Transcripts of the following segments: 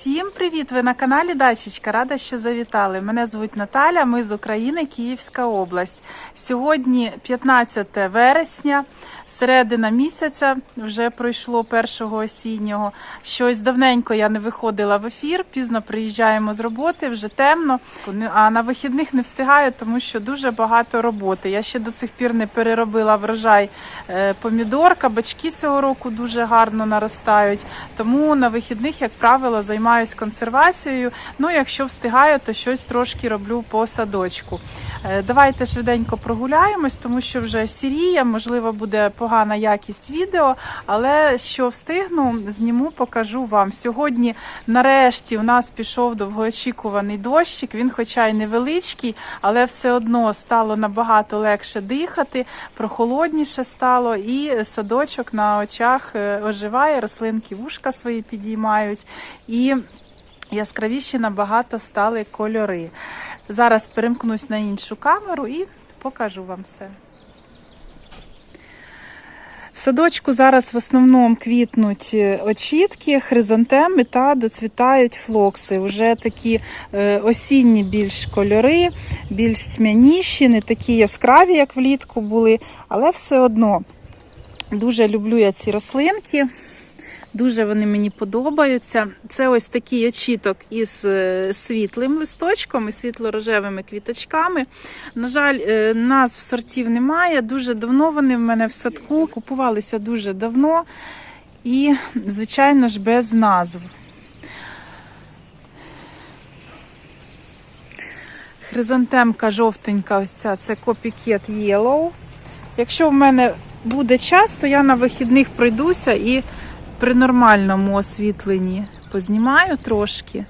Всім привіт! Ви на каналі Дачечка. Рада, що завітали. Мене звуть Наталя. Ми з України, Київська область. Сьогодні 15 вересня, середина місяця. Вже пройшло першого осіннього. Щось давненько я не виходила в ефір. Пізно приїжджаємо з роботи, вже темно. А на вихідних не встигаю, тому що дуже багато роботи. Я ще до цих пір не переробила врожай е, помідор, кабачки цього року дуже гарно наростають. Тому на вихідних, як правило, займаюся консервацією. Ну, якщо встигаю, то щось трошки роблю по садочку. Е, Давайте швиденько прогуляємось, тому що вже сіріє, можливо, буде погана якість відео, але що встигну, зніму, покажу вам. Сьогодні, нарешті, у нас пішов довгоочікуваний дощик. Він, хоча й невеличкий, але все одно стало набагато легше дихати, прохолодніше стало, і садочок на очах е, оживає, рослинки вушка свої підіймають. І яскравіші набагато стали кольори. Зараз перемкнусь на іншу камеру і покажу вам все. В садочку зараз в основному квітнуть е, очітки, хризантеми та доцвітають флокси. Уже такі е, осінні більш кольори, більш тьмяніші, не такі яскраві, як влітку були, але все одно дуже люблю я ці рослинки. Дуже вони мені подобаються. Це ось такий очіток із е, світлим листочком і світло-рожевими квіточками. На жаль, е, назв сортів немає. Дуже давно вони в мене в садку купувалися дуже давно і, звичайно ж, без назв. Хризантемка жовтенька, ось ця це Copycat Yellow. Якщо в мене буде час, то я на вихідних пройдуся і при нормальному освітленні познімаю трошки.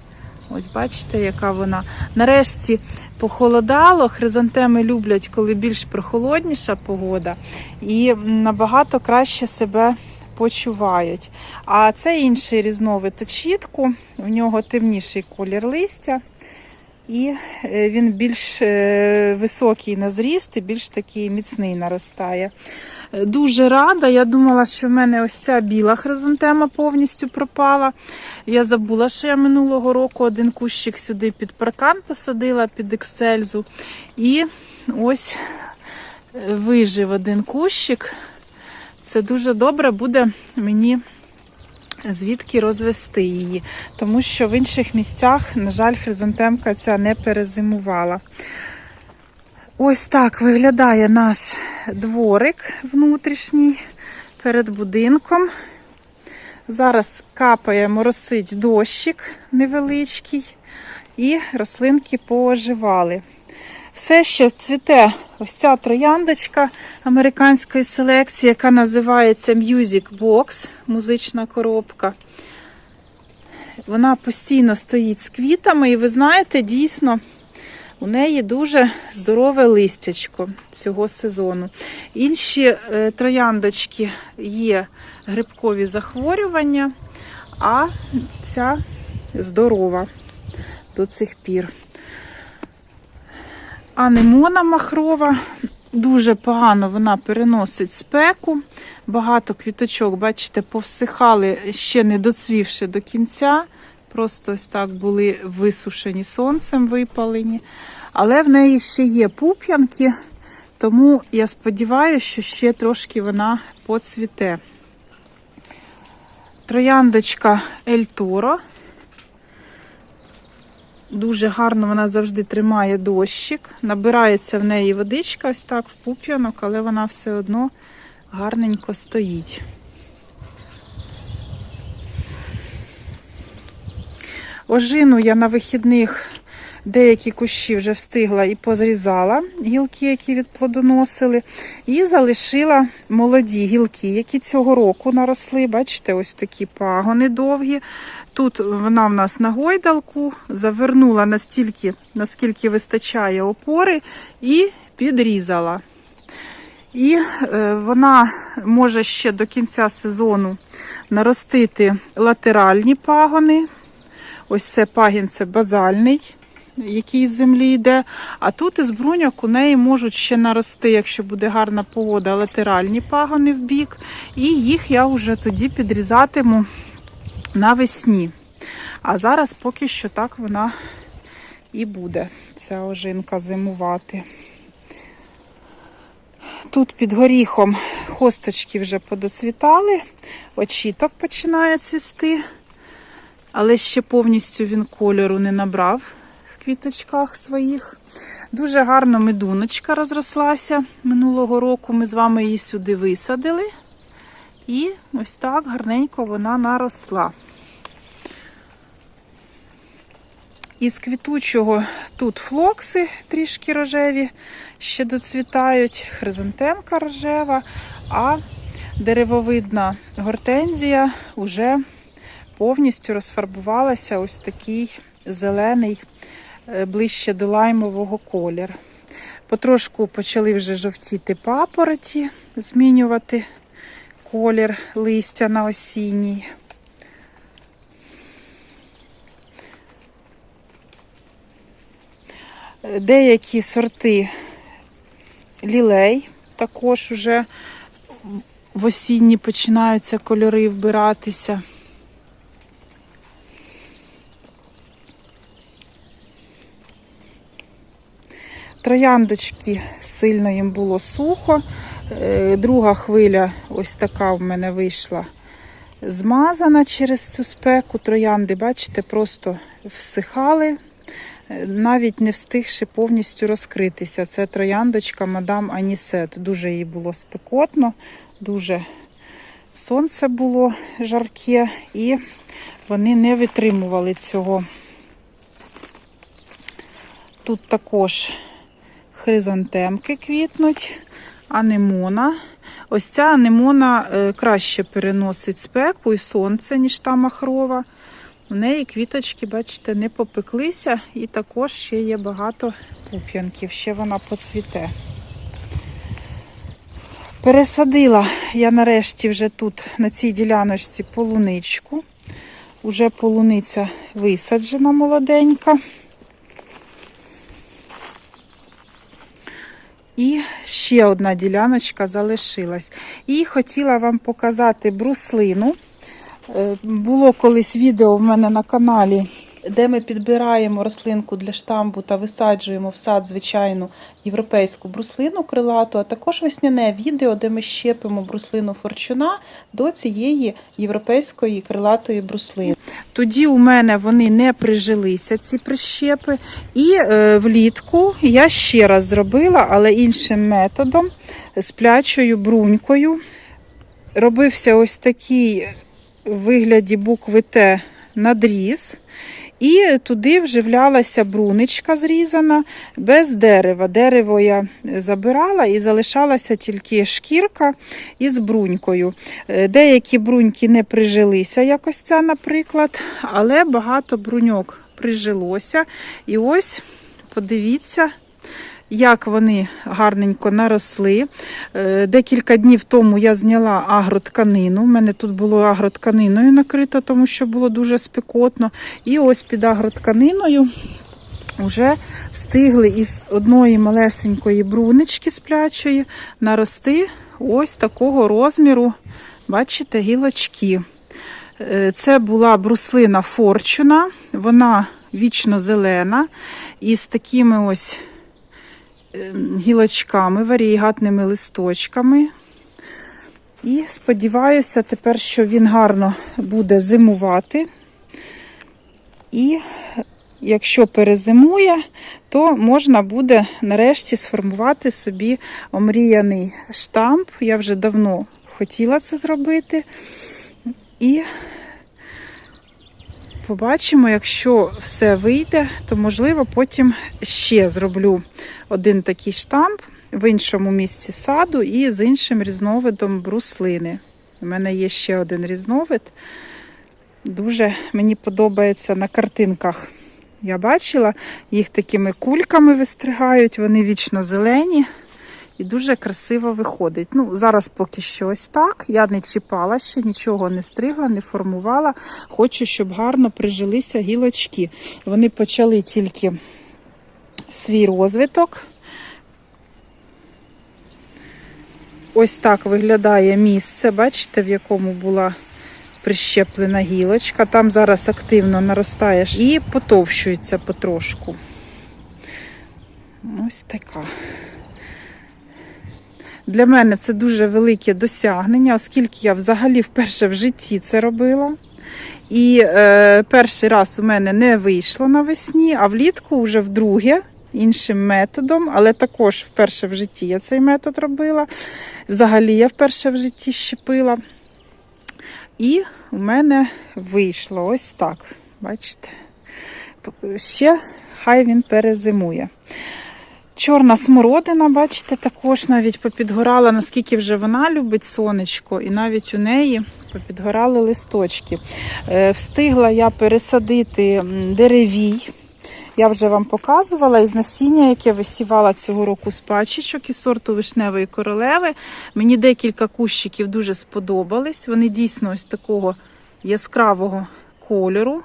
Ось бачите, яка вона. Нарешті похолодало. Хризантеми люблять, коли більш прохолодніша погода, і набагато краще себе почувають. А це інший різновид очітку, в нього темніший колір листя. І е, він більш е, високий на зріст і більш такий міцний наростає. Е, Дуже рада. Я думала, що в мене ось ця біла хризантема повністю пропала. Я забула, що я минулого року один кущик сюди під паркан посадила, під ексельзу. І ось вижив один кущик. Це дуже добре буде мені звідки розвести її, тому що в інших місцях, на жаль, хризантемка ця не перезимувала. Ось так виглядає наш дворик внутрішній перед будинком. Зараз капає, моросить дощик невеличкий, і рослинки пооживали. Все ще цвіте ось ця трояндочка американської селекції, яка називається Music Box, музична коробка. Вона постійно стоїть з квітами, і ви знаєте, дійсно, у неї дуже здорове листячко цього сезону. Інші е, трояндочки є грибкові захворювання, а ця здорова до цих пір. Анемона махрова. Дуже погано вона переносить спеку. Багато квіточок, бачите, повсихали, ще не доцвівши до кінця. Просто ось так були висушені сонцем, випалені. Але в неї ще є пуп'янки, тому я сподіваюся, що ще трошки вона поцвіте. Трояндочка Ель Торо. Дуже гарно вона завжди тримає дощик. Набирається в неї водичка ось так в пуп'янок, але вона все одно гарненько стоїть. Ожину я на вихідних деякі кущі вже встигла і позрізала гілки, які відплодоносили, і залишила молоді гілки, які цього року наросли. Бачите, ось такі пагони довгі. Тут вона в нас на гойдалку, завернула настільки, наскільки вистачає опори, і підрізала. І е, вона може ще до кінця сезону наростити латеральні пагони. Ось це пагін це базальний, який з землі йде. А тут із бруньок у неї можуть ще нарости, якщо буде гарна погода, латеральні пагони в бік. І їх я вже тоді підрізатиму навесні. А зараз поки що так вона і буде, ця ожинка зимувати. Тут під горіхом хосточки вже подоцвітали, очіток починає цвісти, але ще повністю він кольору не набрав в квіточках своїх. Дуже гарно медуночка розрослася минулого року. Ми з вами її сюди висадили. І ось так гарненько вона наросла. Із квітучого тут флокси трішки рожеві, ще доцвітають, хризантемка рожева, а деревовидна гортензія вже повністю розфарбувалася ось такий зелений, е, ближче до лаймового колір. Потрошку почали вже жовтіти папороті, змінювати колір листя на осінній. Деякі сорти лілей також вже в осінні починаються кольори вбиратися. Трояндочки сильно їм було сухо. Е, Друга хвиля, ось така в мене вийшла змазана через цю спеку. Троянди, бачите, просто всихали, е, навіть не встигши повністю розкритися. Це трояндочка мадам Анісет. Дуже їй було спекотно, дуже сонце було жарке, і вони не витримували цього. Тут також хризантемки квітнуть, анемона. Ось ця анемона е, краще переносить спеку і сонце, ніж та махрова. У неї квіточки, бачите, не попеклися, і також ще є багато пуп'янків, ще вона поцвіте. Пересадила я нарешті вже тут, на цій діляночці, полуничку. Уже полуниця висаджена молоденька. І ще одна діляночка залишилась. І хотіла вам показати бруслину. Е, Було колись відео в мене на каналі, де ми підбираємо рослинку для штамбу та висаджуємо в сад звичайну європейську бруслину крилату, а також весняне відео, де ми щепимо бруслину форчуна до цієї європейської крилатої бруслини. Тоді у мене вони не прижилися, ці прищепи. І е, влітку я ще раз зробила, але іншим методом, з плячою брунькою. Робився ось такий вигляді букви Т надріз. І туди вживлялася бруничка зрізана без дерева. Дерево я забирала і залишалася тільки шкірка із брунькою. Е, Деякі бруньки не прижилися, якось ця, наприклад, але багато бруньок прижилося. І ось подивіться. Як вони гарненько наросли. Е, Декілька днів тому я зняла агротканину. У мене тут було агротканиною накрито, тому що було дуже спекотно. І ось під агротканиною вже встигли із одної малесенької брунички сплячої нарости ось такого розміру, бачите, гілочки. Е, Це була бруслина Форчуна, вона вічно зелена із такими ось гілочками, варієгатними листочками. І сподіваюся тепер, що він гарно буде зимувати. І якщо перезимує, то можна буде нарешті сформувати собі омріяний штамп. Я вже давно хотіла це зробити. І побачимо, якщо все вийде, то можливо потім ще зроблю один такий штамп в іншому місці саду і з іншим різновидом бруслини. У мене є ще один різновид. Дуже мені подобається на картинках. Я бачила, їх такими кульками вистригають, вони вічно зелені і дуже красиво виходить. Ну, зараз поки що ось так. Я не чіпала ще, нічого не стригла, не формувала. Хочу, щоб гарно прижилися гілочки. Вони почали тільки свій розвиток. Ось так виглядає місце, бачите, в якому була прищеплена гілочка. Там зараз активно наростає і потовщується потрошку. Ось така. Для мене це дуже велике досягнення, оскільки я взагалі вперше в житті це робила. І е, перший раз у мене не вийшло навесні, а влітку вже вдруге іншим методом, але також вперше в житті я цей метод робила. Взагалі я вперше в житті щепила. І у мене вийшло ось так. Бачите? Ще хай він перезимує. Чорна смородина, бачите, також навіть попідгорала, наскільки вже вона любить сонечко, і навіть у неї попідгорали листочки. Е, Встигла я пересадити деревій. Я вже вам показувала із насіння, яке висівала цього року з пачечок із сорту вишневої королеви. Мені декілька кущиків дуже сподобались. Вони дійсно ось такого яскравого кольору.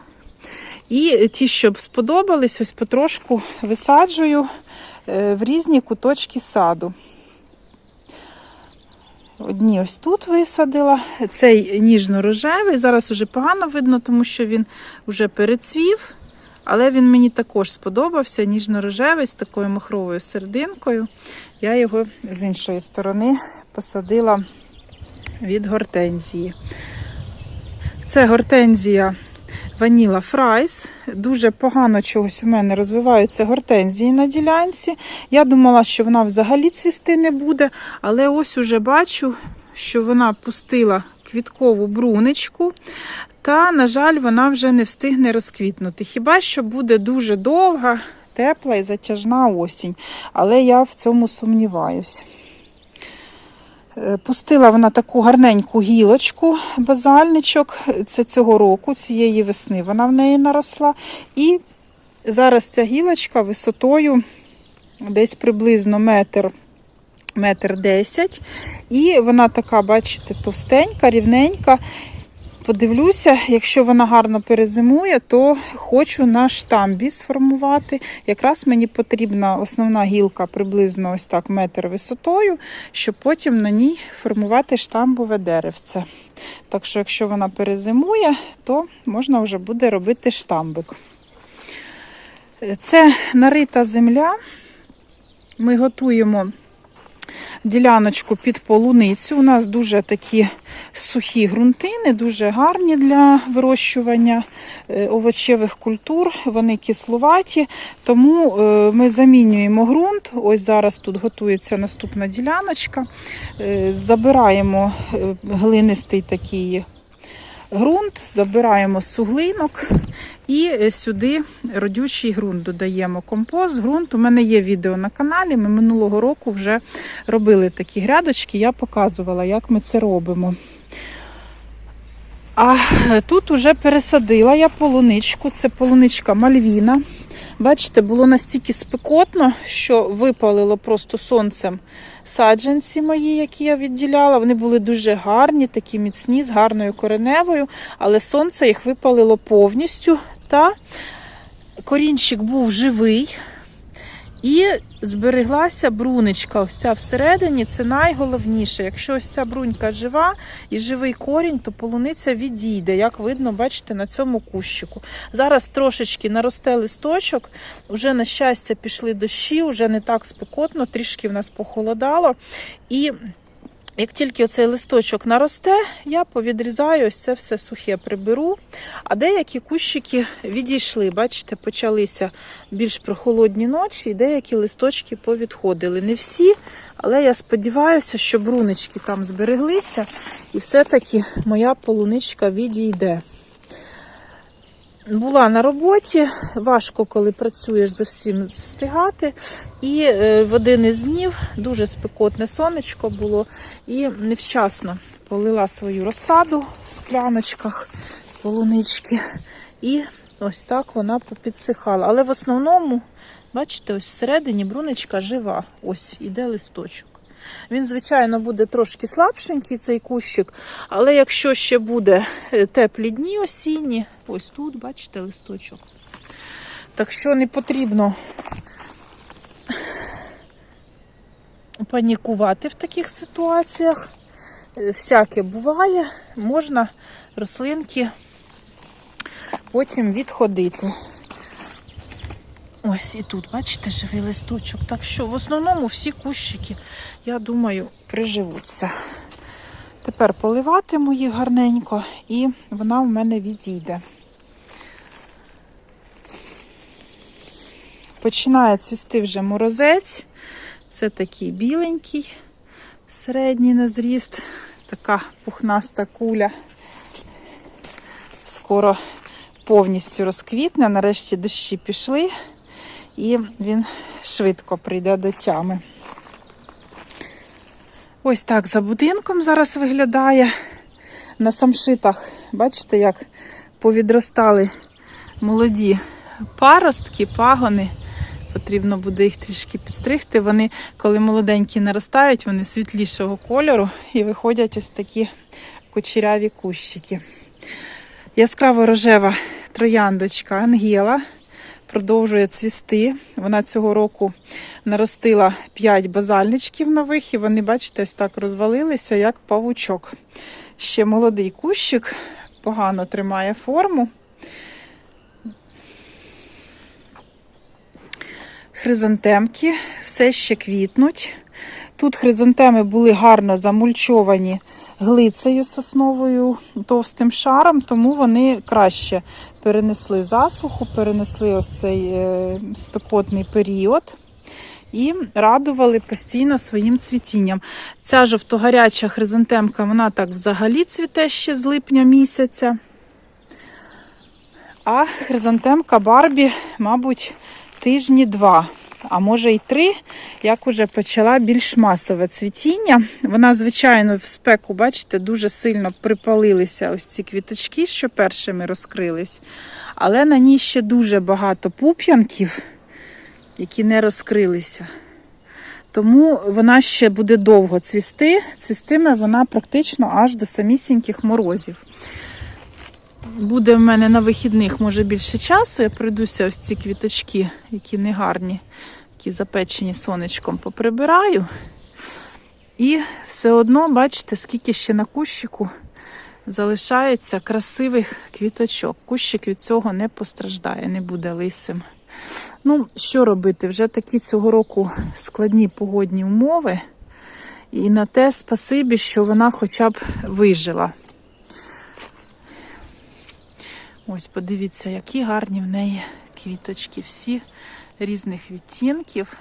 І ті, що сподобались, ось потрошку висаджую в різні куточки саду. Одні ось тут висадила. Цей ніжно-рожевий. Зараз уже погано видно, тому що він вже перецвів. Але він мені також сподобався. Ніжно-рожевий з такою махровою серединкою. Я його з іншої сторони посадила від гортензії. Це гортензія Ваніла Фрайс. Дуже погано чогось у мене розвиваються гортензії на ділянці. Я думала, що вона взагалі цвісти не буде, але ось уже бачу, що вона пустила квіткову брунечку. Та, на жаль, вона вже не встигне розквітнути. Хіба що буде дуже довга, тепла і затяжна осінь. Але я в цьому сумніваюсь. Е, Пустила вона таку гарненьку гілочку, базальничок. Це цього року, цієї весни вона в неї наросла. І зараз ця гілочка висотою десь приблизно метр, метр десять. І вона така, бачите, товстенька, рівненька. Подивлюся, якщо вона гарно перезимує, то хочу на штамбі сформувати. Якраз мені потрібна основна гілка приблизно ось так метр висотою, щоб потім на ній формувати штамбове деревце. Так що, якщо вона перезимує, то можна вже буде робити штамбик. Це нарита земля. Ми готуємо діляночку під полуницю. У нас дуже такі сухі ґрунти, не дуже гарні для вирощування е, овочевих культур. Вони кисловаті, тому е, ми замінюємо ґрунт. Ось зараз тут готується наступна діляночка. Е, Забираємо глинистий такий ґрунт, забираємо суглинок і е, сюди родючий ґрунт додаємо. Компост, ґрунт. У мене є відео на каналі. Ми минулого року вже робили такі грядочки, я показувала, як ми це робимо. А тут уже пересадила я полуничку. Це полуничка Мальвіна. Бачите, було настільки спекотно, що випалило просто сонцем саджанці мої, які я відділяла. Вони були дуже гарні, такі міцні, з гарною кореневою, але сонце їх випалило повністю. Та корінчик був живий. І збереглася брунечка. Ось всередині це найголовніше. Якщо ось ця брунька жива і живий корінь, то полуниця відійде, як видно, бачите, на цьому кущику. Зараз трошечки наросте листочок, вже, на щастя, пішли дощі, вже не так спекотно, трішки в нас похолодало. І як тільки оцей листочок наросте, я повідрізаю ось це все сухе приберу. А деякі кущики відійшли, бачите, почалися більш прохолодні ночі, і деякі листочки повідходили. Не всі, але я сподіваюся, що брунички там збереглися, і все-таки моя полуничка відійде. Була на роботі, важко, коли працюєш за всім встигати. І е, в один із днів дуже спекотне сонечко було і невчасно полила свою розсаду в скляночках полунички. І ось так вона попідсихала. Але в основному, бачите, ось всередині бруничка жива. Ось іде листочок. Він, звичайно, буде трошки слабшенький, цей кущик, але якщо ще буде е, теплі дні осінні, ось тут, бачите, листочок. Так що не потрібно панікувати в таких ситуаціях. Е, Всяке буває, можна рослинки, потім відходити. Ось і тут, бачите, живий листочок. Так що в основному всі кущики, я думаю, приживуться. Тепер поливатиму їх гарненько і вона в мене відійде. Починає цвісти вже морозець. Це такий біленький, середній на зріст, така пухнаста куля. Скоро повністю розквітне, нарешті дощі пішли, і він швидко прийде до тями. Ось так за будинком зараз виглядає. На самшитах, бачите, як повідростали молоді паростки, пагони. Потрібно буде їх трішки підстригти. Вони, коли молоденькі наростають, вони світлішого кольору і виходять ось такі кучеряві кущики. Яскраво рожева трояндочка Ангела продовжує цвісти. Вона цього року наростила 5 базальничків нових, і вони, бачите, ось так розвалилися, як павучок. Ще молодий кущик, погано тримає форму. Хризантемки все ще квітнуть. Тут хризантеми були гарно замульчовані глицею сосновою товстим шаром, тому вони краще перенесли засуху, перенесли ось цей е, спекотний період і радували постійно своїм цвітінням. Ця жовтогаряча хризантемка, вона так взагалі цвіте ще з липня місяця. А хризантемка Барбі, мабуть, тижні два, а може й три, як уже почала більш масове цвітіння. Вона, звичайно, в спеку, бачите, дуже сильно припалилися ось ці квіточки, що першими розкрились. Але на ній ще дуже багато пуп'янків, які не розкрилися. Тому вона ще буде довго цвісти. Цвістиме вона практично аж до самісіньких морозів. Буде в мене на вихідних, може, більше часу. Я пройдуся ось ці квіточки, які не гарні, які запечені сонечком, поприбираю. І все одно, бачите, скільки ще на кущику залишається красивих квіточок. Кущик від цього не постраждає, не буде лисим. Ну, що робити? Вже такі цього року складні погодні умови. І на те спасибі, що вона хоча б вижила. Ось, подивіться, які гарні в неї квіточки, всі різних відтінків.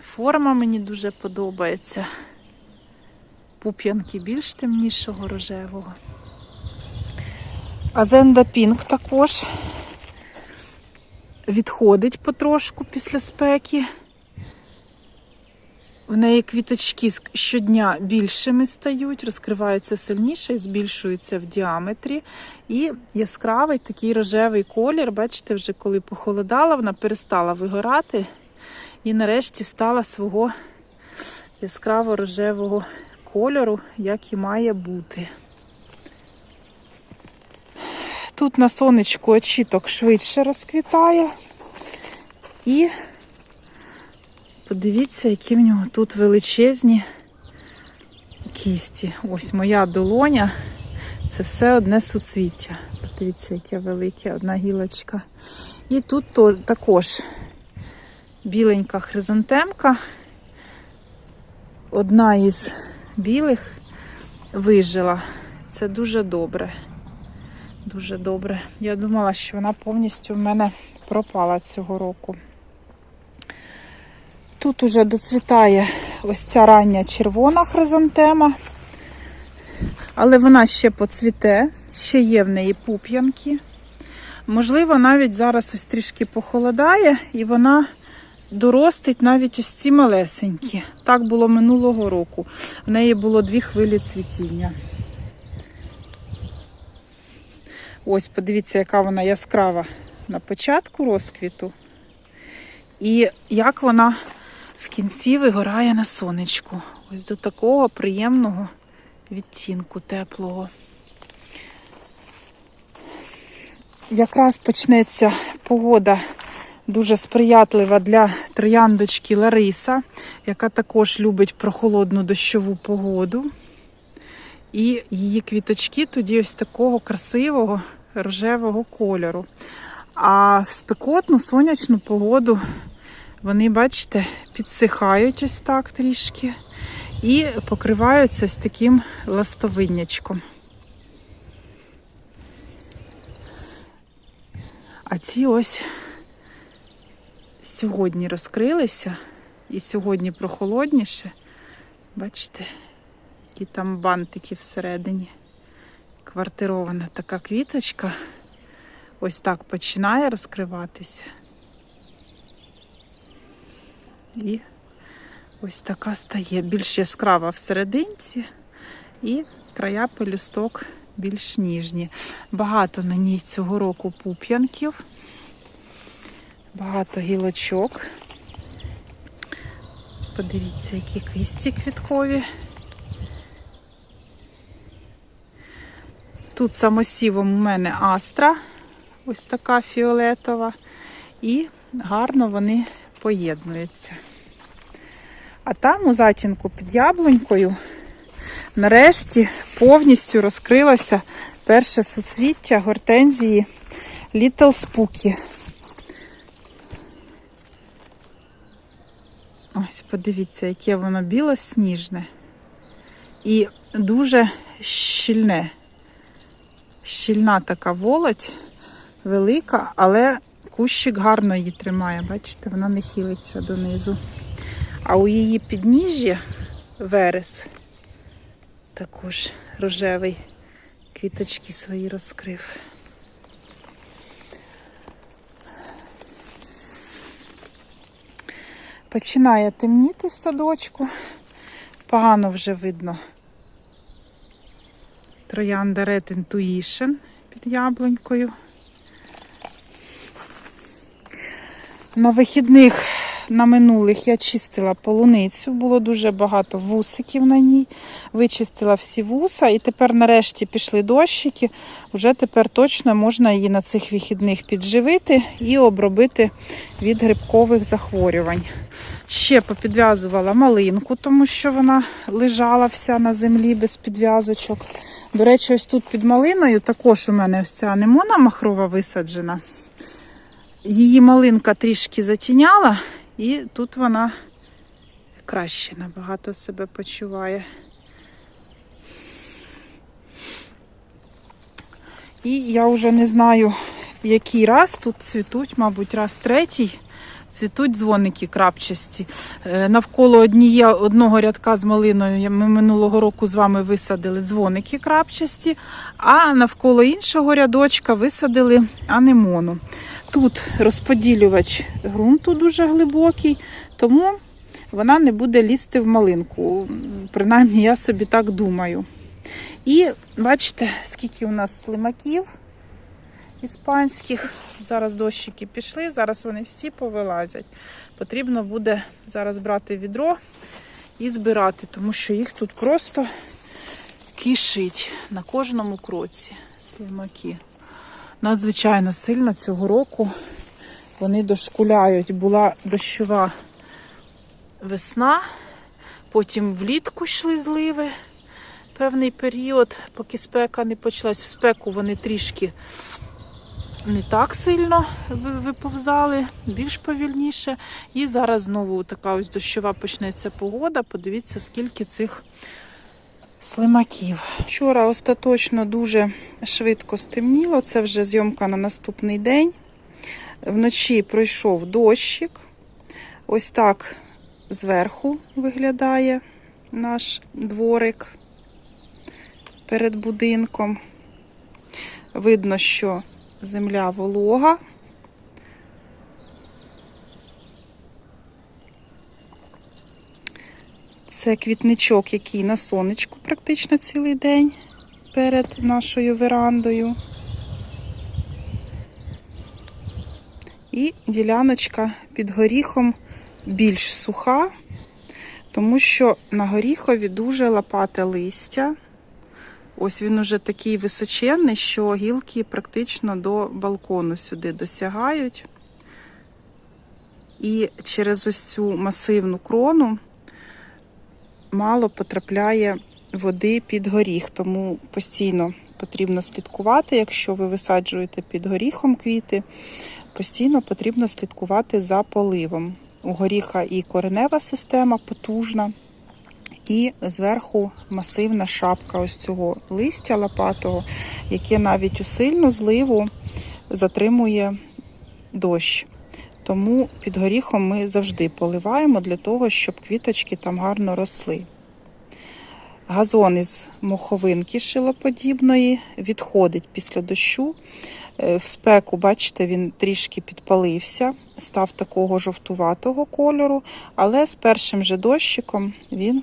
Форма мені дуже подобається. Пуп'янки більш темнішого рожевого. Азенда Пінк також відходить потрошку після спеки. В неї квіточки щодня більшими стають, розкриваються сильніше збільшуються в діаметрі. І яскравий такий рожевий колір, бачите, вже коли похолодала, вона перестала вигорати і нарешті стала свого яскраво рожевого кольору, як і має бути. Тут на сонечку очіток швидше розквітає. І Подивіться, які в нього тут величезні кісті. Ось моя долоня. Це все одне суцвіття. Подивіться, яке велике, одна гілочка. І тут також біленька хризантемка. Одна із білих вижила. Це дуже добре. Дуже добре. Я думала, що вона повністю в мене пропала цього року. Тут уже доцвітає ось ця рання червона хризантема, але вона ще поцвіте, ще є в неї пуп'янки. Можливо, навіть зараз ось трішки похолодає і вона доростить навіть ось ці малесенькі. Так було минулого року. В неї було дві хвилі цвітіння. Ось, подивіться, яка вона яскрава на початку розквіту. І як вона кінці вигорає на сонечку. Ось до такого приємного відтінку теплого. Якраз почнеться погода дуже сприятлива для трояндочки Лариса, яка також любить прохолодну дощову погоду. І її квіточки тоді ось такого красивого рожевого кольору. А в спекотну сонячну погоду вони, бачите, підсихають ось так трішки і покриваються ось таким ластовиннячком. А ці ось сьогодні розкрилися, і сьогодні прохолодніше. Бачите, які там бантики всередині. Квартирована така квіточка. Ось так починає розкриватися. І ось така стає більш яскрава всерединці, і края пелюсток більш ніжні. Багато на ній цього року пуп'янків, багато гілочок. Подивіться, які кисті квіткові. Тут самосівом у мене астра, ось така фіолетова, і гарно вони поєднуються. А там у затінку під яблунькою нарешті повністю розкрилося перше суцвіття гортензії Little Spooky. Ось, подивіться, яке воно білосніжне і дуже щільне. Щільна така волоть, велика, але кущик гарно її тримає. Бачите, вона не хилиться донизу. А у її підніжжя верес також рожевий квіточки свої розкрив. Починає темніти в садочку. Погано вже видно. Троянда Red Intuition під яблунькою. На вихідних на минулих я чистила полуницю, було дуже багато вусиків на ній. Вичистила всі вуса і тепер нарешті пішли дощики. Вже тепер точно можна її на цих вихідних підживити і обробити від грибкових захворювань. Ще попідв'язувала малинку, тому що вона лежала вся на землі без підв'язочок. До речі, ось тут під малиною також у мене ось ця анемона махрова висаджена. Її малинка трішки затіняла, і тут вона краще набагато себе почуває. І я вже не знаю, який раз тут цвітуть, мабуть, раз третій. Цвітуть дзвоники крапчасті. Е, Навколо одніє, одного рядка з малиною ми минулого року з вами висадили дзвоники крапчасті, а навколо іншого рядочка висадили анемону. Тут розподілювач ґрунту дуже глибокий, тому вона не буде лізти в малинку. Принаймні, я собі так думаю. І бачите, скільки у нас слимаків іспанських. Зараз дощики пішли, зараз вони всі повилазять. Потрібно буде зараз брати відро і збирати, тому що їх тут просто кишить на кожному кроці слимаки. Надзвичайно сильно цього року вони дошкуляють. Була дощова весна, потім влітку йшли зливи певний період, поки спека не почалась. В спеку вони трішки не так сильно виповзали, більш повільніше. І зараз знову така ось дощова почнеться погода. Подивіться, скільки цих слимаків. Вчора остаточно дуже швидко стемніло. Це вже зйомка на наступний день. Вночі пройшов дощик. Ось так зверху виглядає наш дворик перед будинком. Видно, що земля волога. Це квітничок, який на сонечку практично цілий день перед нашою верандою. І діляночка під горіхом більш суха, тому що на горіхові дуже лопате листя. Ось він уже такий височенний, що гілки практично до балкону сюди досягають. І через ось цю масивну крону мало потрапляє води під горіх, тому постійно потрібно слідкувати, якщо ви висаджуєте під горіхом квіти, постійно потрібно слідкувати за поливом. У горіха і коренева система потужна, і зверху масивна шапка ось цього листя лопатого, яке навіть у сильну зливу затримує дощ. Тому під горіхом ми завжди поливаємо для того, щоб квіточки там гарно росли. Газон із моховинки шилоподібної відходить після дощу. Е, В спеку, бачите, він трішки підпалився, став такого жовтуватого кольору, але з першим же дощиком він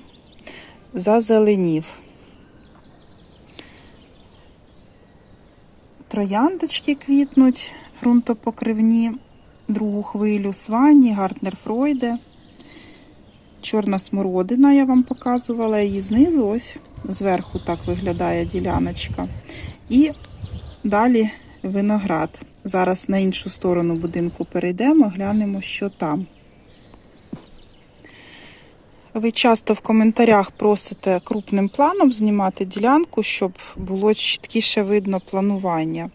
зазеленів. Трояндочки квітнуть, ґрунтопокривні, другу хвилю сванні, Гартнер Фройде. Чорна смородина я вам показувала її знизу, ось зверху так виглядає діляночка. І далі виноград. Зараз на іншу сторону будинку перейдемо, глянемо, що там. Ви часто в коментарях просите крупним планом знімати ділянку, щоб було чіткіше видно планування.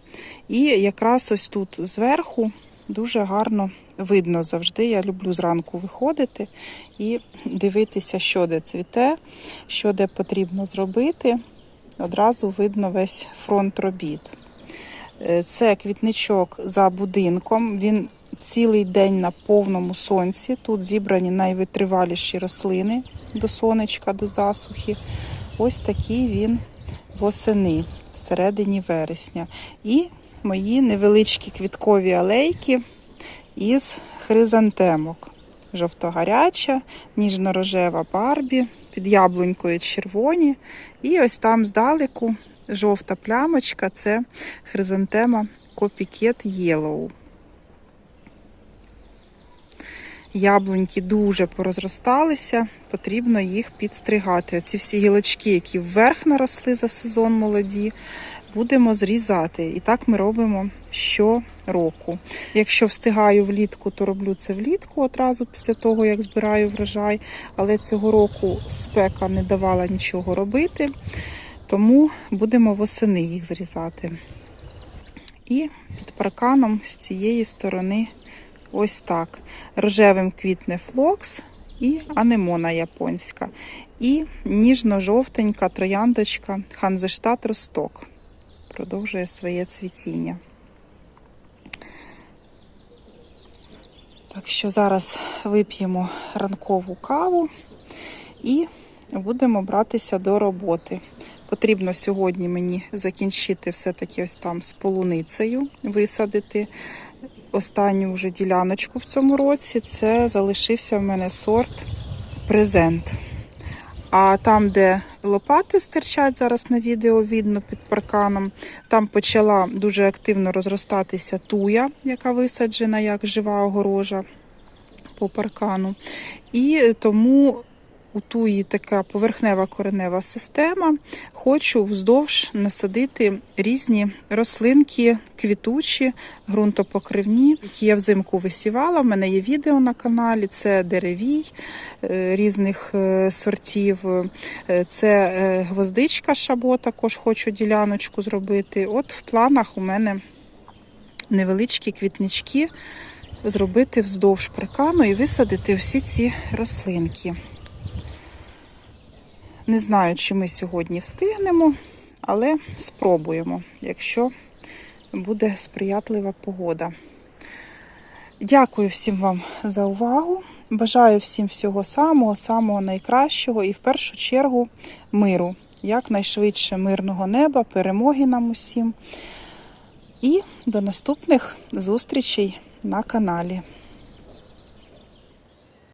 І якраз ось тут зверху дуже гарно видно завжди. Я люблю зранку виходити і дивитися, що де цвіте, що де потрібно зробити. Одразу видно весь фронт робіт. Е, Це квітничок за будинком. Він цілий день на повному сонці. Тут зібрані найвитриваліші рослини до сонечка, до засухи. Ось такий він восени, всередині вересня. І мої невеличкі квіткові алейки із хризантемок. Жовтогаряча, ніжно-рожева барбі, під яблунькою червоні. І ось там здалеку жовта плямочка це хризантема Copycat Yellow. Яблуньки дуже порозросталися, потрібно їх підстригати. Ці всі гілочки, які вверх наросли за сезон молоді, будемо зрізати. І так ми робимо щороку. Якщо встигаю влітку, то роблю це влітку одразу після того, як збираю врожай. Але цього року спека не давала нічого робити, тому будемо восени їх зрізати. І під парканом з цієї сторони ось так. Рожевим квітне флокс і анемона японська. І ніжно-жовтенька трояндочка Ханзештат Росток. Продовжує своє цвітіння. Так що зараз вип'ємо ранкову каву і будемо братися до роботи. Потрібно сьогодні мені закінчити все-таки ось там з полуницею, висадити останню вже діляночку в цьому році. Це залишився в мене сорт презент. А там, де лопати стирчать, зараз на відео видно під парканом, там почала дуже активно розростатися туя, яка висаджена як жива огорожа по паркану. І тому у туї така поверхнева коренева система. Хочу вздовж насадити різні рослинки, квітучі, ґрунтопокривні, які я взимку висівала. У мене є відео на каналі. Це деревій е, різних е, сортів. Е, Це гвоздичка шабо, також хочу діляночку зробити. От в планах у мене невеличкі квітнички зробити вздовж паркану і висадити всі ці рослинки. Не знаю, чи ми сьогодні встигнемо, але спробуємо, якщо буде сприятлива погода. Дякую всім вам за увагу. Бажаю всім всього самого, самого найкращого і в першу чергу миру. Якнайшвидше мирного неба, перемоги нам усім. І до наступних зустрічей на каналі.